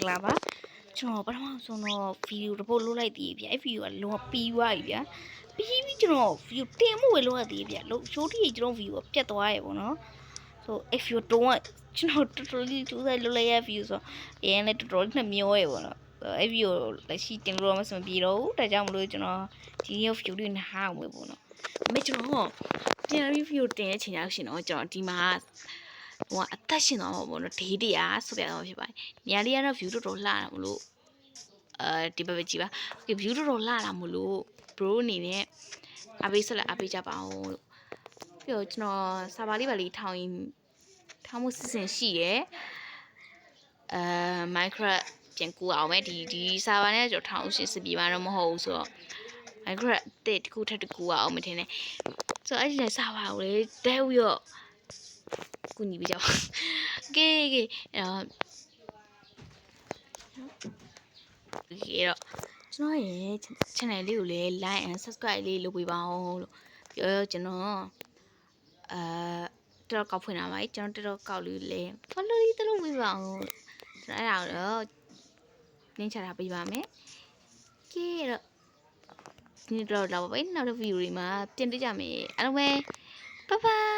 ္ဂလာပါကျွန်တော်ပထမဆုံးတော့ဗီဒီယိုတစ်ပုတ်လုပ်လိုက်သေးဗျအဲ့ဗီဒီယိုကလုံးဝပြီးသွားပြီဗျာပြီးပြီးကျွန်တော်ဗီဒီယိုတင်မှုပဲလုပ်ရသေးဗျာလို့ရှိုးတီကျွန်တော်ဗီဒီယိုကပြတ်သွားရေပေါ့နော်ဆို if you don't ကျွန်တော်တော်တော်လေးတူးဆိုင်လုပ်လိုက်ရဗီဒီယိုဆိုအရင်လည်းတော်တော်လေးနှမျောရေပေါ့နော်အဲ့ဗီဒီယိုလက်ရှိတင်လို့တော့မစမပြေတော့ဘူးဒါကြောင့်မလို့ကျွန်တော်ဒီနေ့ဗီဒီယိုလေးနားအောင်ပဲပေါ့နော်ဒါပေမဲ့ကျွန်တော်ပြန်ပြီးဗီဒီယိုတင်တဲ့အချိန်ရောက်ရှင်တော့ကျွန်တော်ဒီမှာ ဟိုကအသက်ရှင်သွားမှာပေါ့နော်ဒေးတရားဆိုပြတော့ဖြစ်ပါတယ်။နေရာလေးကတော့ view တော်တော်လှတာမလို့အဲဒီဘက်ပဲကြည့်ပါ။ Okay view တော်တော်လှတာမလို့ bro အနေနဲ့အပေးဆက်လက်အပေးကြပါအောင်လို့ပြီးတော့ကျွန်တော်စာပါလေးပါလေးထောင်းရင်ထောင်းမှုစစ်စင်ရှိရယ်အဲ Minecraft ပြန်ကူအောင်မယ်ဒီဒီစာပါနဲ့ကျွန်တော်ထောင်းရှင်းစပြပါတော့မဟုတ်ဘူးဆိုတော့ Minecraft တစ်တစ်ခုထပ်တစ်ခုအောင်မထင်နဲ့ဆိုတော့အဲ့ဒီလည်းစာပါကိုလေတဲဝရော့ ကူညီပေးကြပါကဲကဲအဲ့တော့ဒီတော့ကျွန်တော်ရဲ့ channel လေးကိုလည်း like and subscribe လေးလုပ်ပေးပါဦးလို့ပြောတော့ကျွန်တော်အာတော်ကောက်ဖွင့်လာပါကျွန်တော်တော်ကောက်လေးလည်း follow လေးတလုံးပေးပါဦးကျွန်တော်အဲ့ဒါတော့နင်းချတာပေးပါမယ်ကဲတော့ဒီတော့တော့ပါပဲနောက်တစ် video တွေမှာပြင်ပြကြမယ်အားလုံးပဲ bye bye